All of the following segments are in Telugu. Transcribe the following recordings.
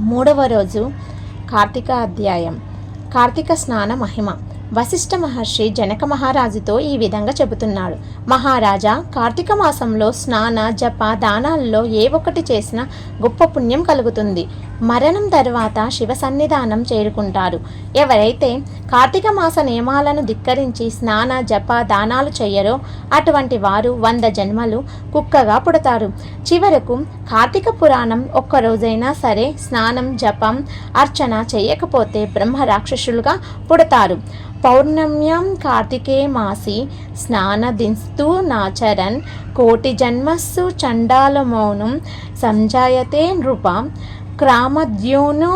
మూడవ రోజు కార్తీక అధ్యాయం. కార్తీక స్నాన మహిమ. వశిష్ఠ మహర్షి జనక మహారాజుతో ఈ విధంగా చెబుతున్నాడు. మహారాజా కార్తీక మాసంలో స్నాన జప దానాల్లో ఏ ఒక్కటి చేసినా గొప్ప పుణ్యం కలుగుతుంది. మరణం తర్వాత శివ సన్నిధానం చేరుకుంటారు. ఎవరైతే కార్తీక మాస నియమాలను ధిక్కరించి స్నాన జప దానాలు చేయరో అటువంటి వారు వంద జన్మలు కుక్కగా పుడతారు. చివరకు కార్తీక పురాణం ఒక్క రోజైనా సరే స్నానం జపం అర్చన చేయకపోతే బ్రహ్మ రాక్షసులుగా పుడతారు. పౌర్ణమ్యం కార్తికే మాసి స్నానదిస్తూ నాచరన్ కోటి జన్మస్సు చండాల మౌనం సంజాయతే నృప క్రామద్యోను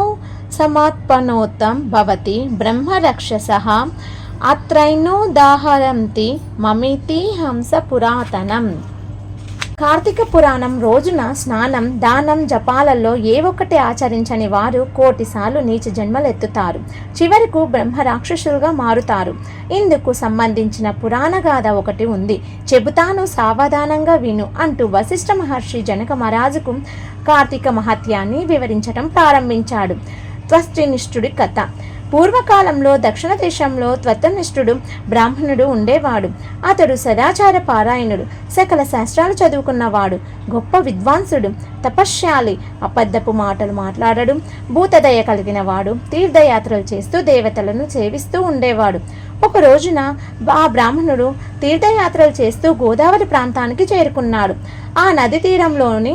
సమాత్పనోత్తం భవతి బ్రహ్మరక్షస అత్రైనోదాహరంతి మమితి హంస పురాతనం. కార్తీక పురాణం రోజున స్నానం దానం జపాలలో ఏ ఒక్కటి ఆచరించని వారు కోటిసార్లు నీచ జన్మలెత్తుతారు. చివరకు బ్రహ్మ రాక్షసులుగా మారుతారు. ఇందుకు సంబంధించిన పురాణ గాథ ఒకటి ఉంది. చెబుతాను సావధానంగా విను అంటూ వశిష్ఠ మహర్షి జనక మహారాజుకు కార్తీక మహత్యాన్ని వివరించడం ప్రారంభించాడు. త్వష్టినిష్ఠుడి కథ. పూర్వకాలంలో దక్షిణ దేశంలో త్వత్తనిష్ఠుడు బ్రాహ్మణుడు ఉండేవాడు. అతడు సదాచార పారాయణుడు సకల శాస్త్రాలు చదువుకున్నవాడు గొప్ప విద్వాంసుడు తపశ్శాలి అబద్ధపు మాటలు మాట్లాడడం భూతదయ కలిగిన వాడు తీర్థయాత్రలు చేస్తూ దేవతలను సేవిస్తూ ఉండేవాడు. ఒక రోజున ఆ బ్రాహ్మణుడు తీర్థయాత్రలు చేస్తూ గోదావరి ప్రాంతానికి చేరుకున్నాడు. ఆ నది తీరంలోని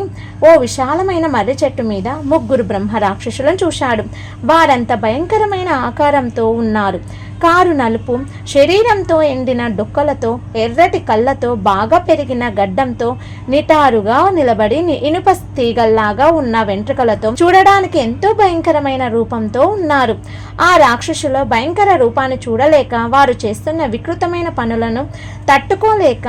ఓ విశాలమైన మర్రి చెట్టు మీద ముగ్గురు బ్రహ్మ రాక్షసులను చూశాడు. వారంత భయంకరమైన ఆకారంతో ఉన్నారు. కారు నలుపు శరీరంతో ఎండిన డొక్కలతో ఎర్రటి కళ్ళతో బాగా పెరిగిన గడ్డంతో నిటారుగా నిలబడి ఇనుప తీగల్లాగా ఉన్న వెంట్రుకలతో చూడడానికి ఎంతో భయంకరమైన రూపంతో ఉన్నారు. ఆ రాక్షసుల భయంకర రూపాన్ని చూడలేక వారు చేస్తున్న వికృతమైన పనులను తట్టుకోలేక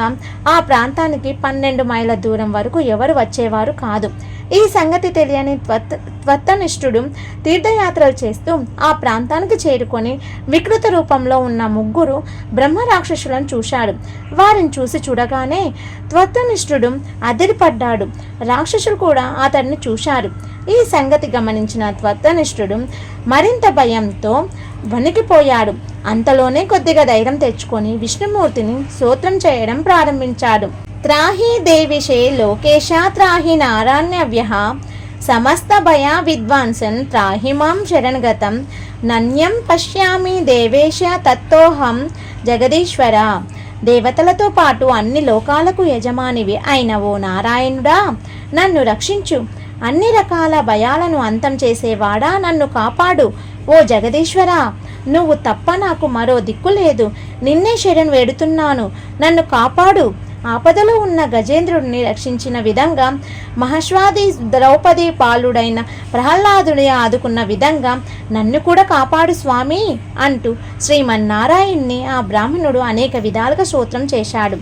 ఆ ప్రాంతానికి పన్నెండు మైళ్ళ దూరం వరకు ఎవరు వచ్చేవారు కాదు. ఈ సంగతి తెలియని త్వత్ త్వత్తనిష్ఠుడు తీర్థయాత్రలు చేస్తూ ఆ ప్రాంతానికి చేరుకొని వికృత రూపంలో ఉన్న ముగ్గురు బ్రహ్మ రాక్షసులను చూశాడు. వారిని చూసి చూడగానే త్వత్తనిష్ఠుడు అదిరిపడ్డాడు. రాక్షసులు కూడా అతన్ని చూశారు. ఈ సంగతి గమనించిన త్వత్తనిష్ఠుడు మరింత భయంతో వణికిపోయాడు. అంతలోనే కొద్దిగా ధైర్యం తెచ్చుకొని విష్ణుమూర్తిని సూత్రం చేయడం ప్రారంభించాడు. త్రాహి దేవిషే లోకేశ త్రాహి నారాయణవ్య సమస్త భయ విద్వాంసన్ త్రాహిమాం శరణగతం. నన్యం పశ్యామి దేవేశ తత్తోహం జగదీశ్వర. దేవతలతో పాటు అన్ని లోకాలకు యజమానివి అయిన ఓ నారాయణుడా నన్ను రక్షించు. అన్ని రకాల భయాలను అంతం చేసేవాడా నన్ను కాపాడు. ఓ జగదీశ్వరా నువ్వు తప్ప నాకు మరో దిక్కు లేదు. నిన్నే శరణ్ వేడుతున్నాను. నన్ను కాపాడు. ఆపదలో ఉన్న గజేంద్రుడిని రక్షించిన విధంగా మహశ్వాది ద్రౌపది పాలుడైన ప్రహ్లాదుని ఆదుకున్న విధంగా నన్ను కూడా కాపాడు స్వామి అంటూ శ్రీమన్నారాయణ్ణి ఆ బ్రాహ్మణుడు అనేక విధాలుగా స్తోత్రం చేశాడు.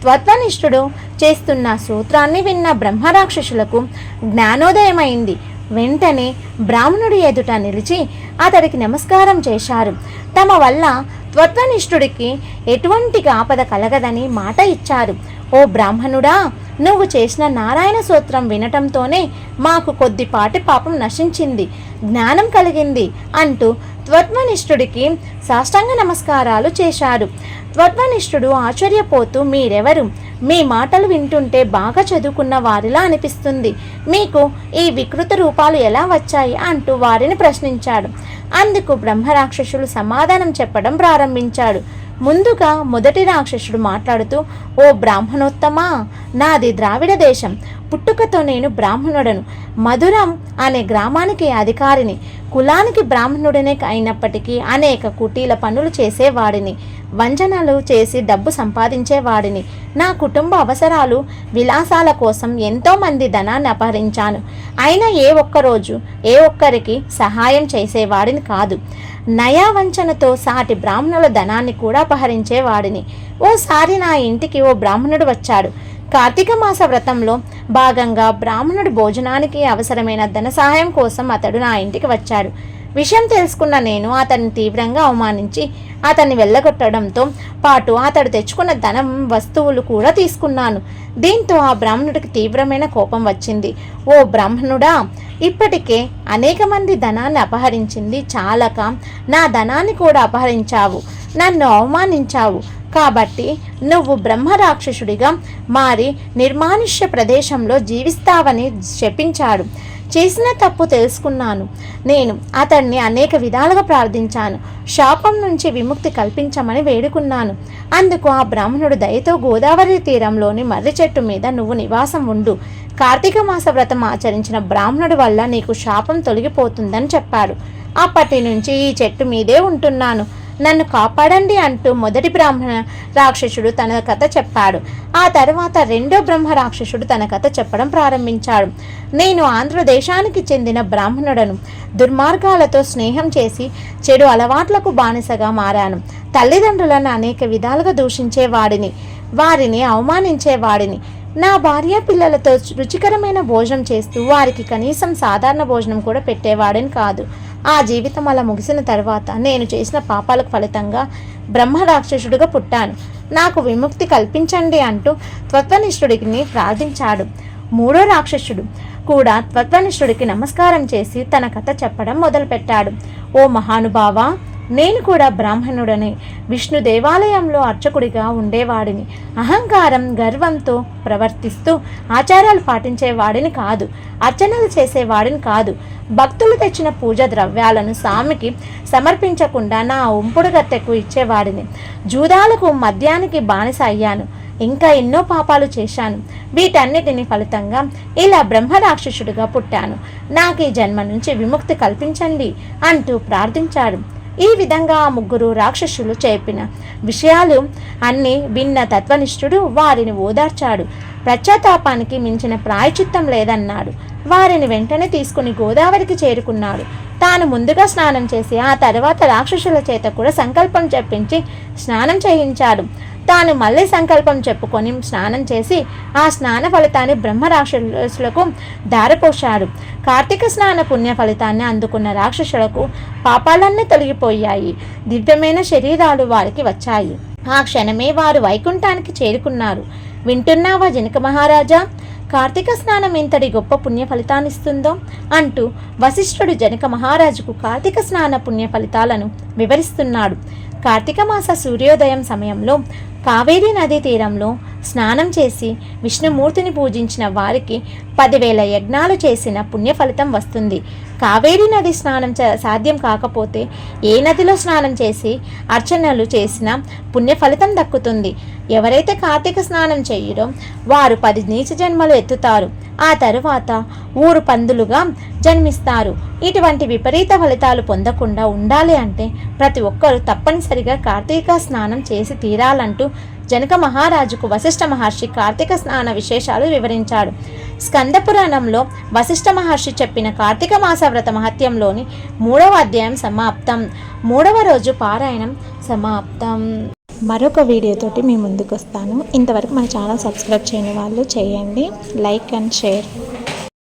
త్వత్వనిష్ఠుడు చేస్తున్న సూత్రాన్ని విన్న బ్రహ్మరాక్షసులకు జ్ఞానోదయమైంది. వెంటనే బ్రాహ్మణుడి ఎదుట నిలిచి అతడికి నమస్కారం చేశారు. తమ వల్ల త్వత్వనిష్ఠుడికి ఎటువంటి ఆపద కలగదని మాట ఇచ్చారు. ఓ బ్రాహ్మణుడా నువ్వు చేసిన నారాయణ సూత్రం వినటంతోనే మాకు కొద్దిపాటి పాపం నశించింది జ్ఞానం కలిగింది అంటూ త్వత్వనిష్ఠుడికి సాష్టాంగ నమస్కారాలు చేశారు త్వత్వనిష్ఠుడు ఆశ్చర్యపోతూ మీరెవరు? మీ మాటలు వింటుంటే బాగా చదువుకున్న వారిలా అనిపిస్తుంది. మీకు ఈ వికృత రూపాలు ఎలా వచ్చాయి? అంటూ వారిని ప్రశ్నించాడు. అందుకు బ్రహ్మరాక్షసులు సమాధానం చెప్పడం ప్రారంభించాడు. ముందుగా మొదటి రాక్షసుడు మాట్లాడుతూ ఓ బ్రాహ్మణోత్తమా నాది ద్రావిడ దేశం. పుట్టుకతో నేను బ్రాహ్మణుడను. మధురం అనే గ్రామానికి అధికారిని. కులానికి బ్రాహ్మణుడనే అయినప్పటికీ అనేక కుటీల పనులు చేసేవాడిని. వంచనలు చేసి డబ్బు సంపాదించేవాడిని. నా కుటుంబ అవసరాలు విలాసాల కోసం ఎంతోమంది ధనాన్ని అపహరించాను. అయినా ఏ ఒక్కరోజు ఏ ఒక్కరికి సహాయం చేసేవాడిని కాదు. నయా వంచనతో సాటి బ్రాహ్మణుల ధనాన్ని కూడా అపహరించేవాడిని. ఓసారి నా ఇంటికి ఓ బ్రాహ్మణుడు వచ్చాడు. కార్తీక మాస వ్రతంలో భాగంగా బ్రాహ్మణుడి భోజనానికి అవసరమైన ధన సహాయం కోసం అతడు నా ఇంటికి వచ్చాడు. విషయం తెలుసుకున్న నేను అతన్ని తీవ్రంగా అవమానించి అతన్ని వెళ్ళగొట్టడంతో పాటు అతడు తెచ్చుకున్న ధనం వస్తువులు కూడా తీసుకున్నాను. దీంతో ఆ బ్రాహ్మణుడికి తీవ్రమైన కోపం వచ్చింది. ఓ బ్రాహ్మణుడా ఇప్పటికే అనేక మంది ధనాన్ని అపహరించింది. చాలక నా ధనాన్ని కూడా అపహరించావు. నన్ను అవమానించావు. కాబట్టి నువ్వు బ్రహ్మరాక్షసుడిగా మారి నిర్మానుష్య ప్రదేశంలో జీవిస్తావని శపించాడు. చేసిన తప్పు తెలుసుకున్నాను. నేను అతన్ని అనేక విధాలుగా ప్రార్థించాను. శాపం నుంచి విముక్తి కల్పించమని వేడుకున్నాను. అందుకు ఆ బ్రాహ్మణుడు దయతో గోదావరి తీరంలోని మర్రి చెట్టు మీద నువ్వు నివాసం ఉండు. కార్తీక మాస వ్రతం ఆచరించిన బ్రాహ్మణుడి వల్ల నీకు శాపం తొలగిపోతుందని చెప్పాడు. అప్పటి నుంచి ఈ చెట్టు మీదే ఉంటున్నాను. నన్ను కాపాడండి అంటూ మొదటి బ్రాహ్మణ రాక్షసుడు తన కథ చెప్పాడు. ఆ తర్వాత రెండో బ్రహ్మ రాక్షసుడు తన కథ చెప్పడం ప్రారంభించాడు. నేను ఆంధ్రదేశానికి చెందిన బ్రాహ్మణుడను. దుర్మార్గాలతో స్నేహం చేసి చెడు అలవాట్లకు బానిసగా మారాను. తల్లిదండ్రులను అనేక విధాలుగా దూషించేవాడిని. వారిని అవమానించేవాడిని. నా భార్య పిల్లలతో రుచికరమైన భోజనం చేస్తూ వారికి కనీసం సాధారణ భోజనం కూడా పెట్టేవాడని కాదు. ఆ జీవితం అలా ముగిసిన తర్వాత నేను చేసిన పాపాలకు ఫలితంగా బ్రహ్మ రాక్షసుడిగా పుట్టాను. నాకు విముక్తి కల్పించండి అంటూ తత్వనిష్ఠుడిని ప్రార్థించాడు. మూడో రాక్షసుడు కూడా త్వత్వనిష్ఠుడికి నమస్కారం చేసి తన కథ చెప్పడం మొదలుపెట్టాడు. ఓ మహానుభావా నేను కూడా బ్రాహ్మణుడని విష్ణు దేవాలయంలో అర్చకుడిగా ఉండేవాడిని. అహంకారం గర్వంతో ప్రవర్తిస్తూ ఆచారాలు పాటించేవాడిని కాదు అర్చనలు చేసేవాడిని కాదు. భక్తులు తెచ్చిన పూజ ద్రవ్యాలను స్వామికి సమర్పించకుండా నా ఉంపుడు గత్తెకు ఇచ్చేవాడిని. జూదాలకు మద్యానికి బానిస అయ్యాను. ఇంకా ఎన్నో పాపాలు చేశాను. వీటన్నిటిని ఫలితంగా ఇలా బ్రహ్మరాక్షసుడిగా పుట్టాను. నాకు ఈ జన్మ నుంచి విముక్తి కల్పించండి అంటూ ప్రార్థించాడు. ఈ విధంగా ఆ ముగ్గురు రాక్షసులు చెప్పిన విషయాలు అన్నీ విన్న తత్వనిష్ఠుడు వారిని ఓదార్చాడు. ప్రత్యాతాపానికి మించిన ప్రాయచిత్తం లేదన్నాడు. వారిని వెంటనే తీసుకుని గోదావరికి చేరుకున్నాడు. తాను ముందుగా స్నానం చేసి ఆ తర్వాత రాక్షసుల చేత కూడా సంకల్పం చెప్పించి స్నానం చేయించాడు. తాను మళ్ళీ సంకల్పం చెప్పుకొని స్నానం చేసి ఆ స్నాన ఫలితాన్ని బ్రహ్మ రాక్షసులకు దారిపోశాడు కార్తీక స్నాన పుణ్య ఫలితాన్ని అందుకున్న రాక్షసులకు పాపాలన్నీ తొలగిపోయాయి. దివ్యమైన శరీరాలు వారికి వచ్చాయి. ఆ క్షణమే వారు వైకుంఠానికి చేరుకున్నారు. వింటున్నావా జనక మహారాజా? కార్తీక స్నానం ఇంతటి గొప్ప పుణ్య ఫలితాన్నిస్తుందో అంటూ వశిష్ఠుడు జనక మహారాజుకు కార్తీక స్నాన పుణ్య ఫలితాలను వివరిస్తున్నాడు. కార్తీక మాస సూర్యోదయం సమయంలో కావేరీ నదీ తీరంలో స్నానం చేసి విష్ణుమూర్తిని పూజించిన వారికి పదివేల యజ్ఞాలు చేసిన పుణ్య ఫలితం వస్తుంది. కావేరీ నది స్నానం చ- సాధ్యం కాకపోతే ఏ నదిలో స్నానం చేసి అర్చనలు చేసిన పుణ్య ఫలితం దక్కుతుంది. ఎవరైతే కార్తీక స్నానం చేయరో వారు పది నీచ జన్మలు ఎత్తుతారు. ఆ తరువాత ఊరు పందులుగా జన్మిస్తారు. ఇటువంటి విపరీత ఫలితాలు పొందకుండా ఉండాలి అంటే ప్రతి ఒక్కరూ తప్పనిసరిగా కార్తీక స్నానం చేసి తీరాలంటూ జనక మహారాజుకు వశిష్ఠ మహర్షి కార్తీక స్నాన విశేషాలు వివరించాడు. స్కంద పురాణంలో వశిష్ఠ మహర్షి చెప్పిన కార్తీక మాస వ్రత మహత్యంలోని మూడవ అధ్యాయం సమాప్తం. మూడవ రోజు పారాయణం సమాప్తం. మరొక వీడియోతోటి మీ ముందుకు వస్తాను ఇంతవరకు మన ఛానల్ సబ్స్క్రైబ్ చేయని వాళ్ళు చేయండి. Like and share.